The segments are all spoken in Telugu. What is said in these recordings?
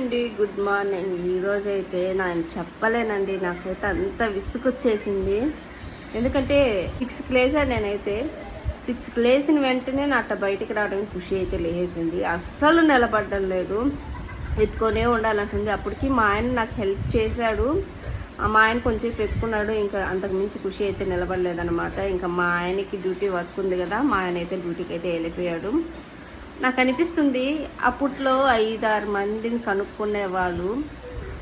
అండి గుడ్ మార్నింగ్. ఈరోజు అయితే నేను చెప్పలేనండి నాకైతే అంత విసుగొచ్చేసింది. ఎందుకంటే సిక్స్కి లేసాను నేనైతే? సిక్స్కి లేచిన వెంటనే నా అట్ట బయటికి రావడానికి ఖుషి అయితే లేసేసింది అస్సలు నిలబడడం లేదు. ఎత్తుకొనే ఉండాలంటుంది. అప్పటికి మా ఆయన నాకు హెల్ప్ చేశాడు. మా ఆయన కొంచెం పెట్టుకున్నాడు ఇంకా అంతకు మించి ఖుషి అయితే నిలబడలేదన్నమాట. ఇంకా మా ఆయనకి డ్యూటీ వర్క్ ఉంది కదా మా ఆయన అయితే డ్యూటీకి అయితే వెళ్ళిపోయాడు. నాకు అనిపిస్తుంది అప్పట్లో ఐదారు మందిని కనుక్కునే వాళ్ళు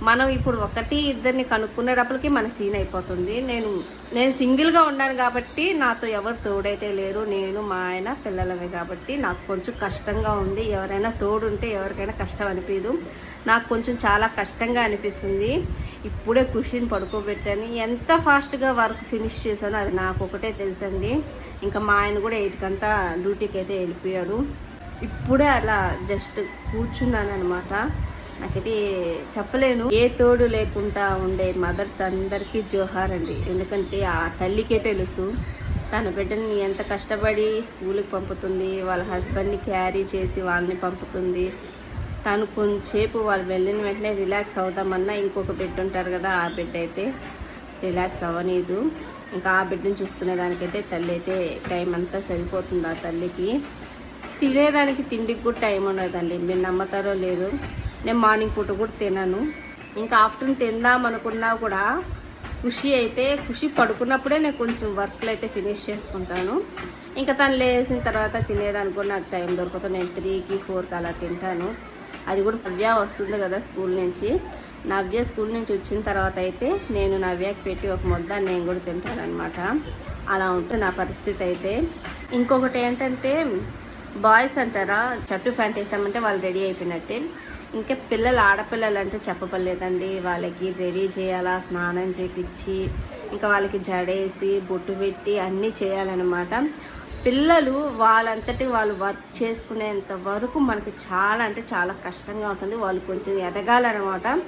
మనం ఇప్పుడు ఒకటి ఇద్దరిని కనుక్కునేటప్పటికి మన సీన్ అయిపోతుంది. నేను నేను సింగిల్గా ఉన్నాను కాబట్టి నాతో ఎవరు తోడైతే లేరు నేను మా ఆయన పిల్లలమే కాబట్టి నాకు కొంచెం కష్టంగా ఉంది. ఎవరైనా తోడుంటే ఎవరికైనా కష్టం అనిపించదు నాకు కొంచెం చాలా కష్టంగా అనిపిస్తుంది. ఇప్పుడే ఖుషిని పడుకోబెట్టాను. ఎంత ఫాస్ట్గా వర్క్ ఫినిష్ చేశానో అది నాకు ఒకటే తెలుసండి. ఇంకా మా ఆయన కూడా ఎయిట్కంతా డ్యూటీకి అయితే వెళ్ళిపోయాడు. ఇప్పుడే అలా జస్ట్ కూర్చున్నాను అనమాట నాకైతే చెప్పలేను. ఏ తోడు లేకుండా ఉండే మదర్స్ అందరికీ జోహార్ అండి. ఎందుకంటే ఆ తల్లికే తెలుసు. తన బిడ్డని ఎంత కష్టపడి స్కూల్కి పంపుతుంది వాళ్ళ హస్బెండ్ని క్యారీ చేసి వాళ్ళని పంపుతుంది. తను కొంచెంసేపు వాళ్ళు వెళ్ళిన వెంటనే రిలాక్స్ అవుదామన్నా ఇంకొక బిడ్డ ఉంటారు కదా ఆ బిడ్డ అయితే రిలాక్స్ అవ్వనీదు. ఇంకా ఆ బిడ్డను చూసుకునే దానికైతే తల్లి అయితే టైం అంతా సరిపోతుంది ఆ తల్లికి. తినేదానికి తిండికి కూడా టైం ఉండదండి. మీరు నమ్మతారో లేదు. నేను మార్నింగ్ పూట కూడా తినను. ఇంకా ఆఫ్టర్నూన్ తిందాం అనుకున్నా కూడా ఖుషి అయితే ఖుషి పడుకున్నప్పుడే నేను కొంచెం వర్క్లు అయితే ఫినిష్ చేసుకుంటాను. ఇంకా తను లేచిన తర్వాత తినేదానికి కూడా నాకు టైం దొరకదు. నేను త్రీకి ఫోర్కి అలా తింటాను. అది కూడా నవ్య వస్తుంది కదా స్కూల్ నుంచి. నవ్య స్కూల్ నుంచి వచ్చిన తర్వాత అయితే నేను నవ్యకి పెట్టి ఒక ముద్ద నేను కూడా తింటాను అనమాట అలా ఉంటుంది నా పరిస్థితి అయితే. ఇంకొకటి ఏంటంటే బాయ్స్ అంటారా? షర్టు ప్యాంట్ వేసామంటే వాళ్ళు రెడీ అయిపోయినట్టే. ఇంకా పిల్లలు ఆడపిల్లలు అంటే చెప్పబడలేదండి. వాళ్ళకి రెడీ చేయాలా స్నానం చేపించి ఇంకా వాళ్ళకి జడేసి బొట్టు పెట్టి అన్నీ చేయాలన్నమాట. పిల్లలు వాళ్ళంతటి వాళ్ళు వర్క్ చేసుకునేంత వరకు మనకి చాలా అంటే చాలా కష్టంగా ఉంటుంది. వాళ్ళు కొంచెం ఎదగాలన్నమాట.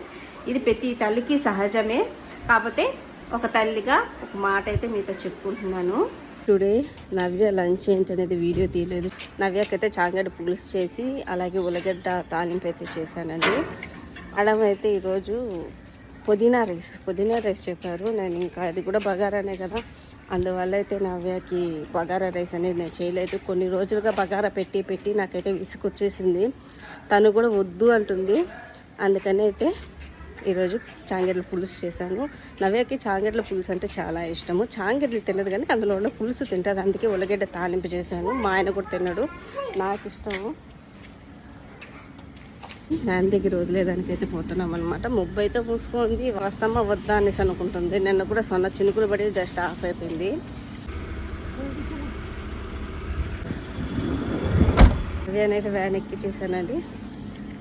ఇది ప్రతి తల్లికి సహజమే. కాకపోతే ఒక తల్లిగా ఒక మాట అయితే మీతో చెప్పుకుంటున్నాను. టుడే నవ్య లంచ్ ఏంటనేది వీడియో తీయలేదు. నవ్యకైతే చాంగడ్డ పులుసు చేసి అలాగే ఉల్లగడ్డ తాలింపు అయితే చేశానండి. మేడం అయితే ఈరోజు పుదీనా రైస్ పుదీనా రైస్ చెప్పారు. నేను ఇంకా అది కూడా బగారానే కదా. అందువల్ల అయితే నవ్యకి బగారా రైస్ అనేది నేను చేయలేదు. కొన్ని రోజులుగా బగారా పెట్టి పెట్టి నాకైతే విసుకొచ్చేసింది తను కూడా వద్దు అంటుంది. అందుకని అయితే ఈరోజు చాంగెడ్ల పులుసు చేశాను. నవ్యకి చాంగెడ్ల పులుసు అంటే చాలా ఇష్టము. చాంగెడ్లు తినదు కానీ అందులో ఉన్న పులుసు తింటుంది. అందుకే ఉల్లగడ్డ తాలింపు చేశాను. మా ఆయన కూడా తిన్నాడు. నాకు ఇష్టము. నాన్న దగ్గర వదిలేదానికైతే పోతున్నాం అనమాట ముబ్బు అయితే పూసుకుంది వస్తామా వద్దా అనేసి అనుకుంటుంది. నిన్న కూడా సొన్న చినుకులు పడి జస్ట్ ఆఫ్ అయిపోయింది. వ్యాన్ అయితే వ్యాన్ ఎక్కించేసానండి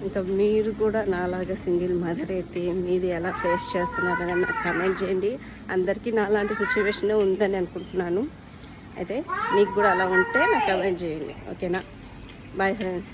ఇంకా మీరు కూడా నాలాగా సింగిల్ మదర్ అయితే మీది ఎలా ఫేస్ చేస్తున్నారని నాకు కమెంట్ చేయండి. అందరికీ నాలాంటి సిచ్యువేషనే ఉందని అనుకుంటున్నాను. అయితే మీకు కూడా అలా ఉంటే నాకు కమెంట్ చేయండి. ఓకేనా బాయ్ ఫ్రెండ్స్